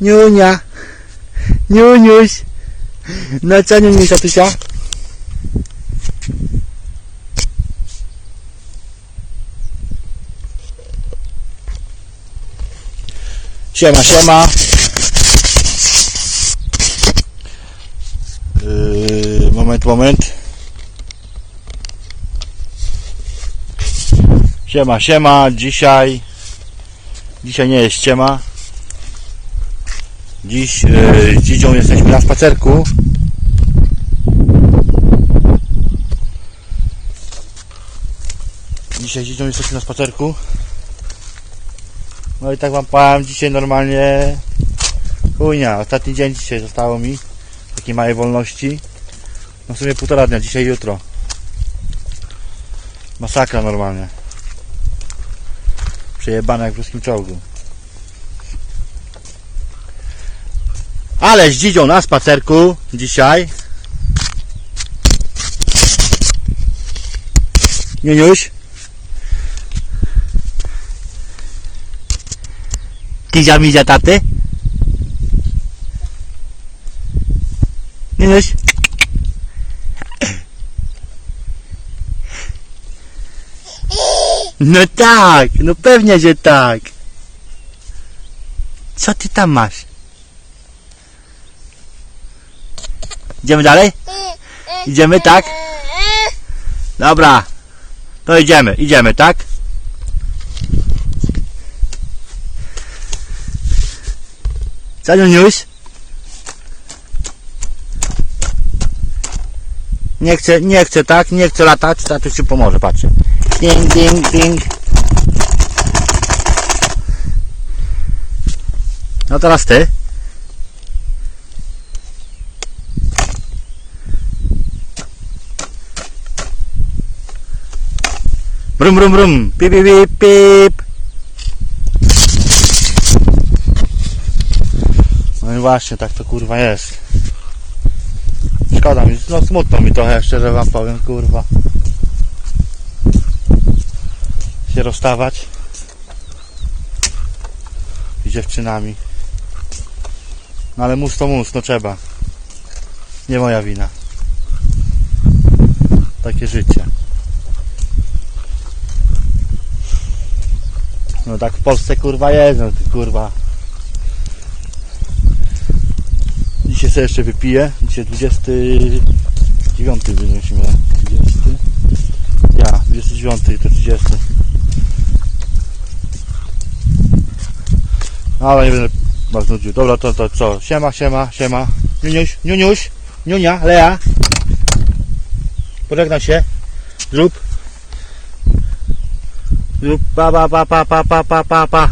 Niunia. Niuniuś. No co Niuniuś, tatusia? Siema, siema. Yy, moment, moment. Siema, siema. Dzisiaj Dzisiaj nie jest ściema. Dziś yy, z dzidzią jesteśmy na spacerku. Dzisiaj z dzidzią jesteśmy na spacerku. No i tak wam powiem, dzisiaj normalnie chujnia. Ostatni dzień dzisiaj zostało mi takiej małej wolności. No w sumie półtora dnia, dzisiaj jutro. Masakra normalnie. Przejebane jak w ruskim czołgu. Ale z dzidzią na spacerku dzisiaj. Niuniuś. Ty mizia taty? Niuniuś. No tak, no pewnie, że tak. Co ty tam masz? Idziemy dalej? Idziemy, tak? Dobra. To idziemy, idziemy, tak? Co, Niuniuś? Nie chcę, nie chcę, tak? Nie chcę latać, tatuś ci pomoże, patrzcie. Ding, ding, ding. No teraz ty. Brum, brum, brum. Pip, pip, pip, pip. No i właśnie, tak to kurwa jest. Szkoda mi, no smutno mi trochę, szczerze wam powiem, kurwa. Się rozstawać. Z dziewczynami. No ale mus to mus, no trzeba. Nie moja wina. Takie życie. No tak w Polsce kurwa jest, no ty kurwa. Dzisiaj sobie jeszcze wypiję. Dzisiaj 29 wynosimy. 20. Ja, 29 to 30. Ale nie będę was nudził. Dobra, to, to co? Siema, siema, siema. Niuniuś, Niuniuś, Niunia, Lea. Pożegnaj się. Zrób. 嗯八八八八八八八八八